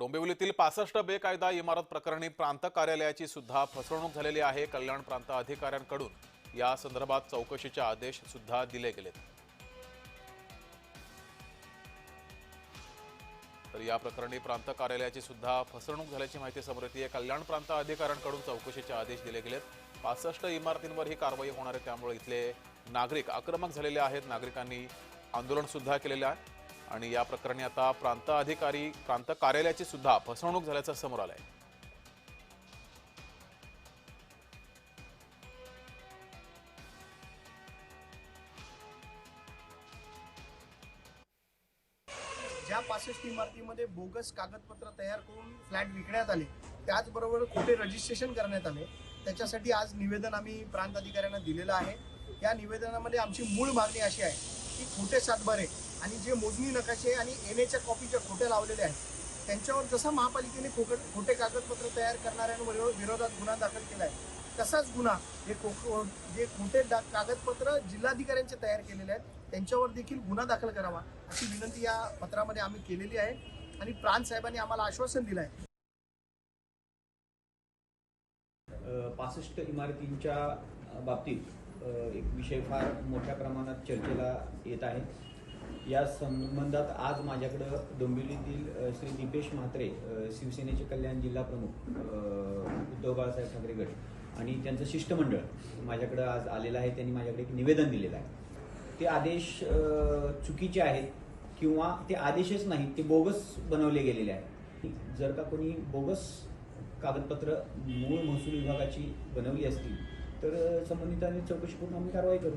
डोंबिवलीतील पासष्ट बेकायदा इमारत प्रकरणी प्रांत कार्यालयाची सुद्धा फसवणूक झालेली आहे. कल्याण प्रांत अधिकाऱ्यांकडून या संदर्भात चौकशीचे आदेश सुद्धा दिले गेलेत. तर या प्रकरणी प्रांत कार्यालयाची सुद्धा फसवणूक झाल्याची माहिती समोर येते कल्याण प्रांत अधिकाऱ्यांकडून चौकशीचे आदेश दिले गेलेत. पासष्ट इमारतींवर ही कारवाई होणार आहे. त्यामुळे इथले नागरिक आक्रमक झालेले आहेत. नागरिकांनी आंदोलन सुद्धा केलेलं आहे. आणि या प्रकरणी आता प्रांत अधिकारी प्रांत कार्यालयाची सुद्धा फसवणूक झाल्याचं समोर आलंय. ज्या पासष्ट इमारतीमध्ये बोगस कागदपत्र तयार करून फ्लॅट विकण्यात आले त्याचबरोबर खोटे रजिस्ट्रेशन करण्यात आले त्याच्यासाठी आज निवेदन आम्ही प्रांत अधिकाऱ्यांना दिलेलं आहे. या निवेदनामध्ये आमची मूळ मागणी अशी आहे की खोटे सातबारे आणि जे मोजणी नकाशे आणि एन एच्या कॉपीच्या खोट्या लावलेल्या आहेत त्यांच्यावर जसा महापालिकेने खोकट खोटे कागदपत्र तयार करणाऱ्यांवर विरोधात गुन्हा दाखल केला आहे तसाच गुन्हा हे खो जे खोटे डा- कागदपत्र जिल्हाधिकाऱ्यांचे तयार केलेले आहेत त्यांच्यावर देखील गुन्हा दाखल करावा अशी विनंती या पत्रामध्ये आम्ही केलेली आहे. आणि प्राण साहेबांनी आम्हाला आश्वासन दिलं आहे. पासष्ट इमारतींच्या बाबतीत एक विषय फार मोठ्या प्रमाणात चर्चेला येत आहे. या संबंधात आज माझ्याकडं डोंबिवलीतील श्री दीपेश म्हात्रे शिवसेनेचे कल्याण जिल्हा प्रमुख उद्धव बाळासाहेब ठाकरे गट आणि त्यांचं शिष्टमंडळ माझ्याकडं आज आलेलं आहे. त्यांनी माझ्याकडे एक निवेदन दिलेलं आहे. ते आदेश चुकीचे आहेत किंवा ते आदेशच नाहीत ते बोगस बनवले गेलेले आहेत जर का कोणी बोगस कागदपत्र मूळ महसूल विभागाची बनवली असतील तर संबंधितांनी चौकशी करून आम्ही कारवाई करू.